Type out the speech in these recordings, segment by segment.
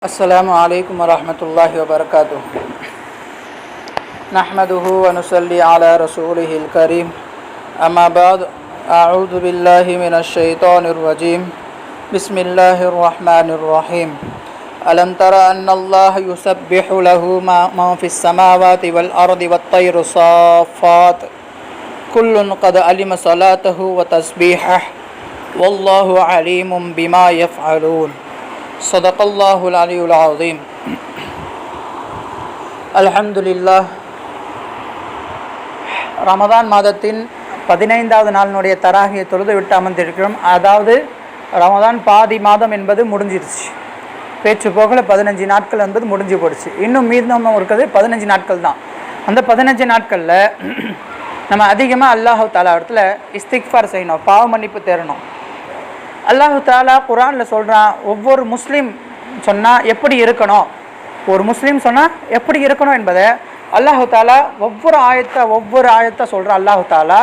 السلام عليكم ورحمة الله وبركاته. نحمده ونصلي على رسوله الكريم. أما بعد أعوذ بالله من الشيطان الرجيم. بسم الله الرحمن الرحيم. ألم تر أن الله يسبح له ما في السماوات والأرض والطير صافات؟ كل قد علم صلاته وتسبيحه. والله عليم بما يفعلون. صدق الله العلي العظيم الحمد لله ரமதான் மாதத்தின் பதினைந்தாவது நாளினுடைய தராகியை தொழுது விட்டு அமர்ந்திருக்கிறோம் அதாவது ரமதான் பாதி மாதம் என்பது முடிஞ்சிருச்சு பேச்சு போகல பதினஞ்சு நாட்கள் என்பது முடிஞ்சு போடுச்சு இன்னும் மீதம் இருக்கிறது பதினஞ்சு நாட்கள் தான் அந்த பதினஞ்சு நாட்களில் நம்ம அதிகமாக அல்லாஹு தாலா இடத்துல இஸ்திக்ஃபார் செய்யணும் பாவ மன்னிப்பு தேரணும் அல்லாஹு தாலா குரானில் சொல்கிறான் ஒவ்வொரு முஸ்லீம் சொன்னால் எப்படி இருக்கணும்? ஒரு முஸ்லீம் சொன்னால் எப்படி இருக்கணும் என்பதை அல்லாஹு தாலா ஒவ்வொரு ஆயத்தை ஒவ்வொரு ஆயத்தை சொல்கிற அல்லாஹு தாலா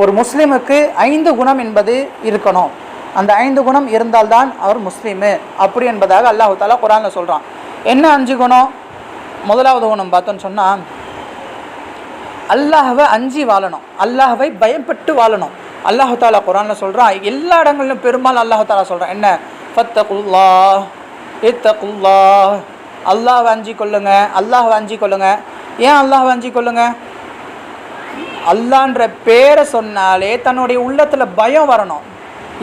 ஒரு முஸ்லீமுக்கு ஐந்து குணம் என்பது இருக்கணும். அந்த ஐந்து குணம் இருந்தால்தான் அவர் முஸ்லீமு. அப்படி என்பதாக அல்லாஹு தாலா குரானில் சொல்கிறான் என்ன அஞ்சு குணம்? முதலாவது குணம் பார்த்தோன்னு சொன்னால் அல்லாஹவை அஞ்சி வாழணும். அல்லாஹவை பயப்பட்டு வாழணும். அல்லாஹு தாலா குரானில் சொல்கிறான் எல்லா இடங்களிலும் பெரும்பாலும் அல்லாஹு தாலா சொல்கிறான் என்ன? ஃபத்தகுல்லா இத்தகுல்லா. அல்லாஹ் வாஞ்சி கொள்ளுங்க அல்லாஹ் வாஞ்சி கொள்ளுங்க. ஏன் அல்லாஹ் வாஞ்சி கொள்ளுங்க? அல்லான்ற பேரை சொன்னாலே தன்னுடைய உள்ளத்தில் பயம் வரணும்.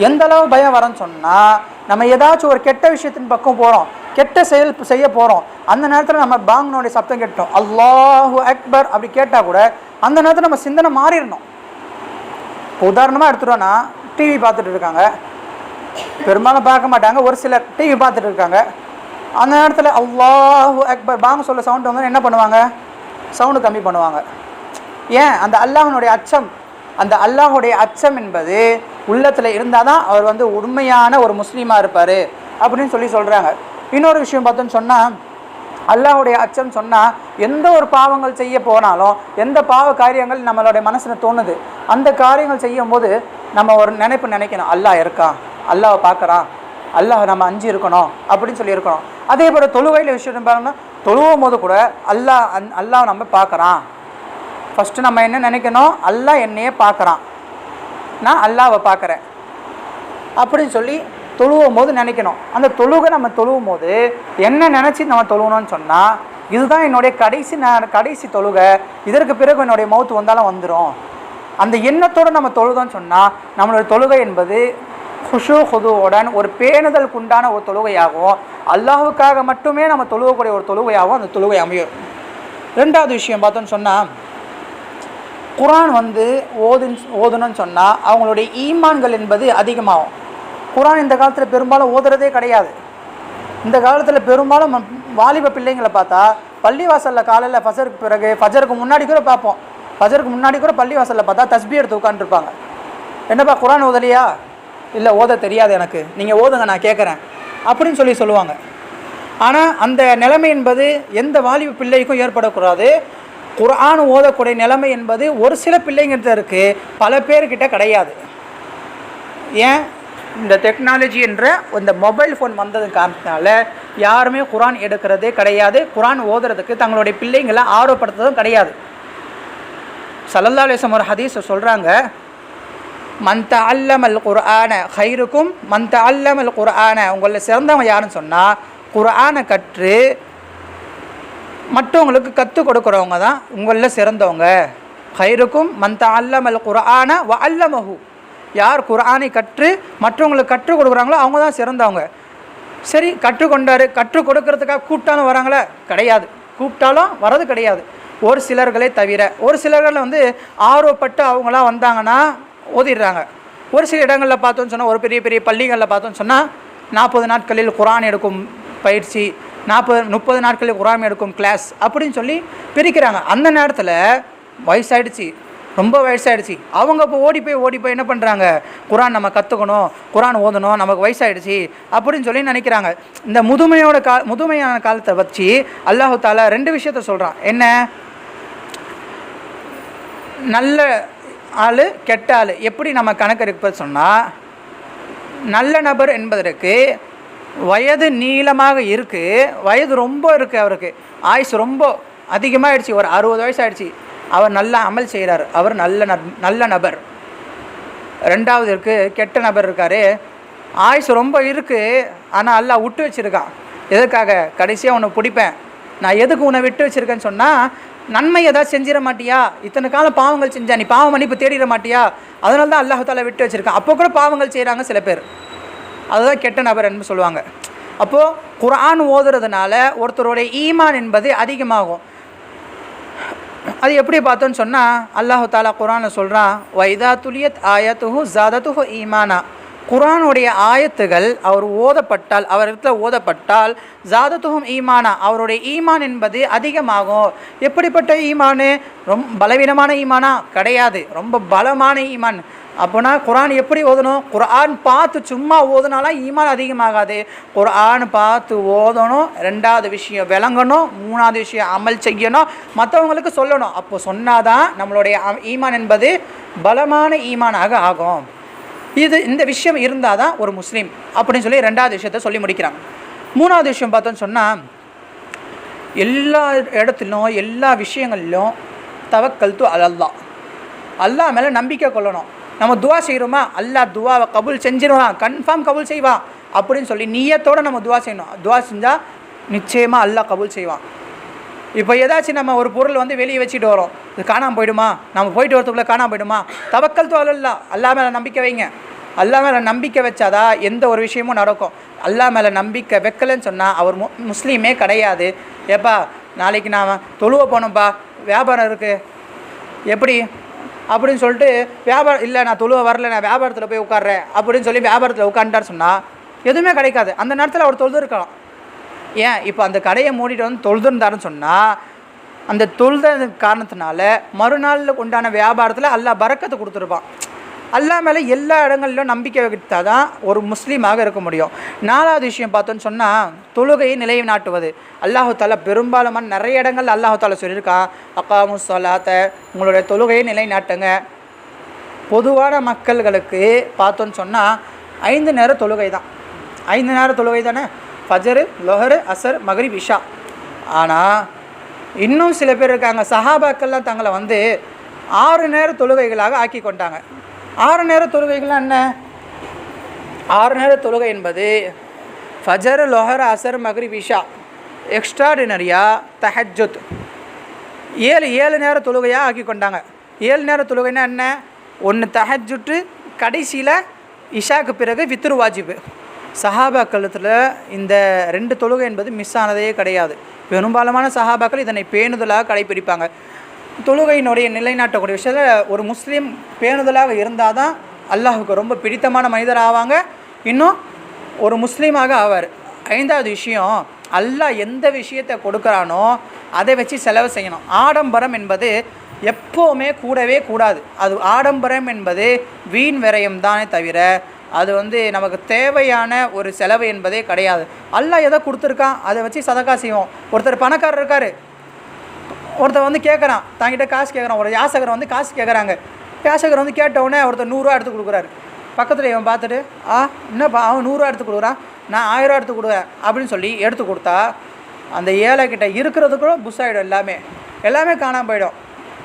எந்த அளவு பயம் வரணும்னு சொன்னால் நம்ம ஏதாச்சும் ஒரு கெட்ட விஷயத்தின் பக்கம் போகிறோம் கெட்ட செயல் செய்ய போகிறோம் அந்த நேரத்தில் நம்ம பாங்கனுடைய சப்தம் கேட்டோம். அல்லாஹு அக்பர் அப்படி கேட்டால் கூட அந்த நேரத்தில் நம்ம சிந்தனை மாறிடணும். இப்போ உதாரணமாக எடுத்துட்டோன்னா டிவி பார்த்துட்டு இருக்காங்க. பெரும்பாலும் பார்க்க மாட்டாங்க. ஒரு சிலர் டிவி பார்த்துட்டு இருக்காங்க. அந்த நேரத்தில் அல்லாஹூ அக்பர் பாங்க சொல்ல சவுண்ட் வந்து என்ன பண்ணுவாங்க? சவுண்டு கம்மி பண்ணுவாங்க. ஏன்? அந்த அல்லாஹனுடைய அச்சம் அந்த அல்லாஹுடைய அச்சம் என்பது உள்ளத்தில் இருந்தால் தான் அவர் வந்து உண்மையான ஒரு முஸ்லீமாக இருப்பார் அப்படின்னு சொல்லி சொல்கிறாங்க இன்னொரு விஷயம் பார்த்தோன்னு சொன்னால் அல்லாஹுடைய அச்சம் சொன்னால் எந்த ஒரு பாவங்கள் செய்ய போனாலும் எந்த பாவ காரியங்கள் நம்மளுடைய மனசில் தோணுது அந்த காரியங்கள் செய்யும் போது நம்ம ஒரு நினைப்பு நினைக்கணும். அல்லாஹ் இருக்கான் அல்லாஹை பார்க்குறான். அல்லாஹ் நம்ம அஞ்சு இருக்கணும் அப்படின்னு சொல்லி இருக்கணும் அதே போல் தொழுவையில் விஷயம் பாருங்கன்னா தொழுவும் போது கூட அல்லாஹ் அந் அல்லாஹ் நம்ம பார்க்குறான். ஃபஸ்ட்டு நம்ம என்ன நினைக்கணும்? அல்லாஹ் என்னையே பார்க்குறான். நான் அல்லாவை பார்க்குறேன். அப்படின்னு சொல்லி தொழுவும் போது நினைக்கணும். அந்த தொழுகை நம்ம தொழுவும் போது என்ன நினச்சி நம்ம தொழுகணும்னு சொன்னால் இதுதான் என்னுடைய கடைசி நான் கடைசி தொழுகை. இதற்கு பிறகு என்னுடைய மௌத்து வந்தாலும் வந்துடும் அந்த எண்ணத்தோடு நம்ம தொழுதோன்னு சொன்னால் நம்மளுடைய தொழுகை என்பது ஹுஷு ஹுதுவுடன் ஒரு பேணுதலுக்கு உண்டான ஒரு தொழுகையாகவும் அல்லாஹுக்காக மட்டுமே நம்ம தொழுகக்கூடிய ஒரு தொழுகையாகவும் அந்த தொழுகை அமையும். ரெண்டாவது விஷயம் பார்த்தோன்னு சொன்னால் குரான் வந்து ஓதுன்னு ஓதுணுன்னு சொன்னால் அவங்களுடைய ஈமான்கள் என்பது அதிகமாகும். குரான் இந்த காலத்தில் பெரும்பாலும் ஓதுறதே கிடையாது. இந்த காலத்தில் பெரும்பாலும் வாலிப பிள்ளைங்களை பார்த்தா பள்ளிவாசலில் காலையில் ஃபஜருக்கு பிறகு ஃபஜருக்கு முன்னாடி கூட பார்ப்போம். ஃபஜருக்கு முன்னாடி கூட பள்ளிவாசலில் பார்த்தா தஸ்பி எடுத்து உட்காந்துருப்பாங்க என்னப்பா குரான் ஓதலையா? இல்லை ஓத தெரியாது எனக்கு. நீங்கள் ஓதுங்க நான் கேட்குறேன் அப்படின்னு சொல்லி சொல்லுவாங்க. ஆனால் அந்த நிலைமை என்பது எந்த வாலிப பிள்ளைக்கும் ஏற்படக்கூடாது. குரான் ஓதக்கூடிய நிலைமை என்பது ஒரு சில பிள்ளைங்கிட்ட இருக்குது பல பேர்கிட்ட கிடையாது. ஏன்? இந்த டெக்னாலஜி என்ற இந்த மொபைல் ஃபோன் வந்தது காரணத்தினால யாருமே குரான் எடுக்கிறதே கிடையாது. குரான் ஓதுறதுக்கு தங்களுடைய பிள்ளைங்களை ஆர்வப்படுத்துறதும் கிடையாது. சல்லல்லா ஒரு ஹதீஸ் சொல்கிறாங்க மந்த அல்லமல் குர்ஆன ஹைருக்கும் மந்த அல்லமல் குர்ஆன உங்களில் சிறந்தவங்க யாருன்னு சொன்னால் குர்ஆனை கற்று மற்றவங்களுக்கு கற்றுக் கொடுக்குறவங்க தான் உங்களில் சிறந்தவங்க. ஹைருக்கும் மந்த அல்லமல் குர்ஆன வ அல்லமஹூ யார் குரானை கற்று மற்றவங்களுக்கு கற்றுக் கொடுக்குறாங்களோ அவங்க தான் சிறந்தவங்க. சரி கற்றுக்கொண்டார் கற்றுக் கொடுக்கறதுக்காக கூப்பிட்டாலும் வராங்களே? கிடையாது. கூப்பிட்டாலும் வர்றது கிடையாது. ஒரு சிலர்களே தவிர ஒரு சிலர்கள் வந்து ஆர்வப்பட்டு அவங்களாம் வந்தாங்கன்னா ஓதிடுறாங்க. ஒரு சில இடங்களில் பார்த்தோன்னு சொன்னால் ஒரு பெரிய பெரிய பள்ளிகளில் பார்த்தோன்னு சொன்னால் நாற்பது நாட்களில் குரான் எடுக்கும் பயிற்சி நாற்பது முப்பது நாட்களில் குரான் எடுக்கும் கிளாஸ் அப்படின்னு சொல்லி பிரிக்கிறாங்க. அந்த நேரத்தில் வயசாயிடுச்சு. ரொம்ப வயசாயிடுச்சு. அவங்க இப்போ ஓடி போய் ஓடி போய் என்ன பண்ணுறாங்க குரான் நம்ம கற்றுக்கணும் குரான் ஓதணும் நமக்கு வயசாகிடுச்சு அப்படின்னு சொல்லி நினைக்கிறாங்க. இந்த முதுமையோட கா முதுமையான காலத்தை வச்சு அல்லாஹு தாலா ரெண்டு விஷயத்த சொல்கிறான் என்ன? நல்ல ஆள் கெட்ட ஆள். எப்படி நம்ம கணக்கு இருப்பது சொன்னால் நல்ல நபர் என்பதற்கு வயது நீளமாக இருக்குது வயது ரொம்ப இருக்குது அவருக்கு. ஆயுஸ் ரொம்ப அதிகமாகிடுச்சு ஒரு அறுபது வயசு ஆயிடுச்சு அவர் நல்லா அமல் செய்கிறார். அவர் நல்ல நப் நல்ல நபர். ரெண்டாவது இருக்குது கெட்ட நபர் இருக்கார். ஆயுசு ரொம்ப இருக்குது ஆனால் அல்லாஹ் விட்டு வச்சுருக்கான் எதுக்காக கடைசியாக உன்னை பிடிப்பேன். நான் எதுக்கு உன்னை விட்டு வச்சுருக்கேன்னு சொன்னால் நன்மை ஏதாவது செஞ்சிட மாட்டியா? இத்தனை காலம் பாவங்கள் செஞ்சா நீ பாவம் மன்னிப்பு தேடிட மாட்டியா? அதனால தான் அல்லாஹால விட்டு வச்சுருக்கான். அப்போ கூட பாவங்கள் செய்கிறாங்க சில பேர். அதுதான் கெட்ட நபர் என்று சொல்லுவாங்க. அப்போது குரான் ஓதுறதுனால ஒருத்தருடைய ஈமான் என்பது அதிகமாகும். அது எப்படி பார்த்தோன்னு சொன்னால் அல்லாஹு தாலா குரானை சொல்கிறான் வைதா துலியத் ஆயத்துஹு ஜாதத்துஹு ஈமானா. குரானுடைய ஆயத்துகள் அவர் ஓதப்பட்டால் அவரிடத்தில் ஓதப்பட்டால் ஜாதத்துஹும் ஈமானா. அவருடைய ஈமான் என்பது அதிகமாகும். எப்படிப்பட்ட ஈமானு? ரொம்ப பலவீனமான ஈமானா கிடையாது. ரொம்ப பலமான ஈமான். அப்போனா குரான் எப்படி ஓதணும்? குரான் பார்த்து சும்மா ஓதுனாலாம் ஈமான் அதிகமாகாது. குரான் பார்த்து ஓதணும் ரெண்டாவது விஷயம் விளங்கணும் மூணாவது விஷயம் அமல் செய்யணும் மற்றவங்களுக்கு சொல்லணும். அப்போ சொன்னாதான் நம்மளுடைய ஈமான் என்பது பலமான ஈமானாக ஆகும். இது இந்த விஷயம் இருந்தால் தான் ஒரு முஸ்லீம் அப்படின்னு சொல்லி ரெண்டாவது விஷயத்த சொல்லி முடிக்கிறாங்க. மூணாவது விஷயம் பார்த்தோன்னு சொன்னால் எல்லா இடத்துலையும் எல்லா விஷயங்கள்லையும் தவக்கல் து அல்லா அல்லா மேலே நம்பிக்கை கொள்ளணும். நம்ம துவா செய்கிறோமா அல்லா துவாவை கபுல் செஞ்சிருவான் கன்ஃபார்ம் கபுல் செய்வான் அப்படின்னு சொல்லி நீயத்தோடு நம்ம துவா செய்யணும். துவா செஞ்சால் நிச்சயமாக அல்லா கபுல் செய்வான் இப்போ ஏதாச்சும் நம்ம ஒரு பொருள் வந்து வெளியே வச்சுட்டு வரோம். இது காணாமல் போயிடுமா? நம்ம போயிட்டு வரத்துக்குள்ளே காணாமல் போயிடுமா? தவக்கல் தோ அல்லா அல்லா மேலே நம்பிக்கை வைங்க. அல்லா மேலே நம்பிக்கை வச்சாதா எந்த ஒரு விஷயமும் நடக்கும். அல்லா மேலே நம்பிக்கை வைக்கலன்னு சொன்னால் அவர் மு முஸ்லீமே கிடையாது. ஏப்பா நாளைக்கு நான் தொழுவ போனோம்ப்பா வியாபாரம் இருக்குது எப்படி? அப்படின்னு சொல்லிட்டு வியாபாரம் இல்லை நான் தொழுவ வரல நான் வியாபாரத்தில் போய் உட்கார்றேன் அப்படின்னு சொல்லி வியாபாரத்தில் உட்காந்துட்டார் சொன்னால் எதுவுமே கிடைக்காது. அந்த நேரத்தில் அவர் தொழுது இருக்கலாம் ஏன்? இப்போ அந்த கடையை மூடிட்டு வந்து தொழுதுருந்தாருன்னு சொன்னால் அந்த தொழுத காரணத்தினால மறுநாளில் உண்டான வியாபாரத்தில் அல்லாஹ் பறக்கத்தை கொடுத்துருப்பான். அல்லா மேலே எல்லா இடங்களிலும் நம்பிக்கை வைத்தால் தான் ஒரு முஸ்லீமாக இருக்க முடியும். நாலாவது விஷயம் பார்த்தோன்னு சொன்னால் தொழுகையை நிலைநாட்டுவது. அல்லாஹு தாலா பெரும்பாலுமான நிறைய இடங்கள் அல்லாஹு தாலா சொல்லியிருக்கான் அக்காமு சொல்லாத்த உங்களுடைய தொழுகையை நிலைநாட்டுங்க. பொதுவான மக்கள்களுக்கு பார்த்தோன்னு சொன்னால் ஐந்து நேர தொழுகை தான் ஐந்து நேர தொழுகை தானே? ஃபஜரு லொஹரு அசர் மகரி விஷா ஆனால் இன்னும் சில பேர் இருக்காங்க. சஹாபாக்கள்லாம் தங்களை வந்து ஆறு நேர தொழுகைகளாக ஆக்கி கொண்டாங்க ஆறு நேர தொழுகைகள்லாம் என்ன? ஆறு நேர தொழுகை என்பது ஃபஜர் லொஹர் அசர் மகரிப் இஷா. எக்ஸ்ட்ராடினரியா தஹஜுத் ஏழு ஏழு நேர தொழுகையாக ஆக்கி கொண்டாங்க ஏழு நேர தொழுகைன்னா என்ன? ஒன்று தஹஜுட்டு கடைசியில் இஷாக்கு பிறகு வித்ரு வாஜிபு. சஹாபாக்களத்தில் இந்த ரெண்டு தொழுகை என்பது மிஸ் ஆனதே கிடையாது. பெரும்பாலான சஹாபாக்கள் இதனை பேணுதலாக கடைபிடிப்பாங்க. தொழுகையினுடைய நிலைநாட்டக்கூடிய விஷயத்தில் ஒரு முஸ்லீம் பேணுதலாக இருந்தால் தான் அல்லாஹுக்கு ரொம்ப பிடித்தமான மனிதர் ஆவாங்க. இன்னும் ஒரு முஸ்லீமாக ஆவார். ஐந்தாவது விஷயம் அல்லாஹ் எந்த விஷயத்தை கொடுக்குறானோ அதை வச்சு செலவு செய்யணும். ஆடம்பரம் என்பது எப்போவுமே கூடவே கூடாது. அது ஆடம்பரம் என்பது வீண் விரயம் தானே தவிர அது வந்து நமக்கு தேவையான ஒரு செலவு என்பதே கிடையாது. அல்லாஹ் எதை கொடுத்துருக்கான்? அதை வச்சு சதக்கா செய்வோம். ஒருத்தர் பணக்காரர் இருக்கார். ஒருத்தர் வந்து கேட்குறான் தங்கிட்ட காசு கேட்குறான் ஒரு யாசகர் வந்து காசு கேட்குறாங்க யாசகர் வந்து கேட்டவுடனே ஒருத்தர் நூறுரூவா எடுத்து கொடுக்குறாரு. பக்கத்தில் இவன் பார்த்துட்டு ஆ என்னப்பா அவன் நூறுரூவா எடுத்து கொடுக்குறான்? நான் ஆயிரம் எடுத்து கொடுக்குறேன். அப்படின்னு சொல்லி எடுத்து கொடுத்தா அந்த ஏழை கிட்ட இருக்கிறது கூட புஷ் ஆகிடும் எல்லாமே. எல்லாமே காணாமல் போயிடும்.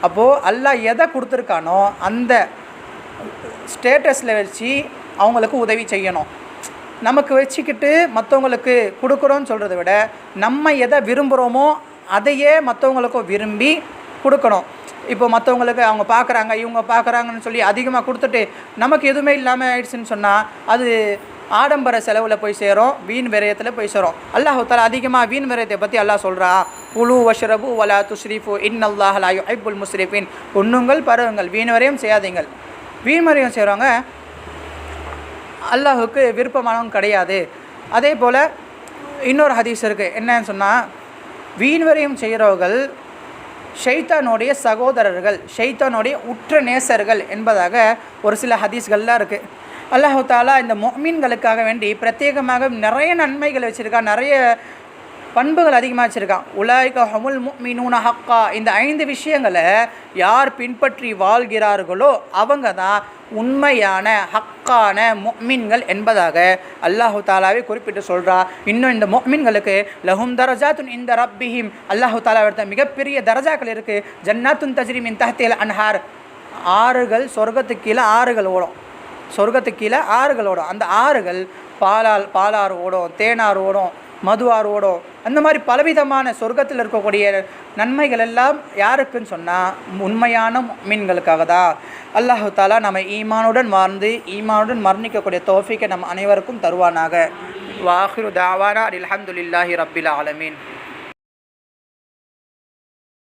அப்போது எல்லாம் எதை கொடுத்துருக்கானோ அந்த ஸ்டேட்டஸில் வச்சு அவங்களுக்கு உதவி செய்யணும். நமக்கு வச்சுக்கிட்டு மற்றவங்களுக்கு கொடுக்குறோன்னு சொல்கிறத விட நம்ம எதை விரும்புகிறோமோ அதையே மற்றவங்களுக்கும் விரும்பி கொடுக்கணும். இப்போ மற்றவங்களுக்கு அவங்க பார்க்குறாங்க இவங்க பார்க்குறாங்கன்னு சொல்லி அதிகமாக கொடுத்துட்டு நமக்கு எதுவுமே இல்லாமல் ஆயிடுச்சுன்னு சொன்னால் அது ஆடம்பர செலவில் போய் சேரும் வீண் விரயத்தில் போய் சேரும். அல்லாஹ் அதிகமாக வீண் விரயத்தை பற்றி அல்லாஹ் சொல்கிறா உலு வஷ்ரபு வலா துஷ்ரீஃபு இன் அல்லாஹலாயு ஐபுல் முஸ்ரீஃபின். உண்ணுங்கள் பருவங்கள் வீண் வரையும் செய்யாதீங்கள். வீண் வரையும் செய்கிறவங்க அல்லாஹுக்கு விருப்பமானவங்க கிடையாது. அதே போல் இன்னொரு ஹதீஸ் இருக்குது என்னன்னு சொன்னால் வீண் வரையும் செய்கிறவர்கள் ஷைத்தானுடைய சகோதரர்கள் ஷைத்தானுடைய உற்ற நேசர்கள் என்பதாக ஒரு சில ஹதீஸ்கள்லாம் இருக்குது அல்லாஹு தாலா இந்த மொமீன்களுக்காக வேண்டி பிரத்யேகமாக நிறைய நன்மைகள் வச்சுருக்கா நிறைய பண்புகள் அதிகமாக வச்சுருக்கான். உலாய்க ஹமுல் மீனூன ஹக்கா. இந்த ஐந்து விஷயங்களை யார் பின்பற்றி வாழ்கிறார்களோ அவங்க தான் உண்மையான ஹக்கான மொமின்கள் என்பதாக அல்லாஹு தாலாவை குறிப்பிட்டு சொல்கிறா இன்னும் இந்த மொமின்களுக்கு லஹும் தரஜாத்துன் இந்த ரப்பிஹிம். அல்லாஹு தாலா மிகப்பெரிய தரஜாக்கள் இருக்குது ஜன்னாத்துன் தஜ்ரிமின் தஹ்தில் அன்ஹார். ஆறுகள் சொர்க்கத்துக்கு கீழே ஆறுகள் ஓடும். சொர்க்கத்துக்கு கீழே ஆறுகள் ஓடும். அந்த ஆறுகள் பாலால் பாலாறு ஓடும் தேனாறு ஓடும். மது அந்த மாதிரி பலவிதமான சொர்க்கத்தில் இருக்கக்கூடிய நன்மைகள் எல்லாம் யாருக்குன்னு சொன்னால் உண்மையான மீன்களுக்காக தான் அல்லாஹு தாலா நம்ம ஈமானுடன் வாழ்ந்து ஈமானுடன் மரணிக்கக்கூடிய தோஃபிக்கை நம் அனைவருக்கும் தருவானாக. வாஹிரு தாவானா அலமதுல்லாஹி ரப்பில் ஆலமீன்.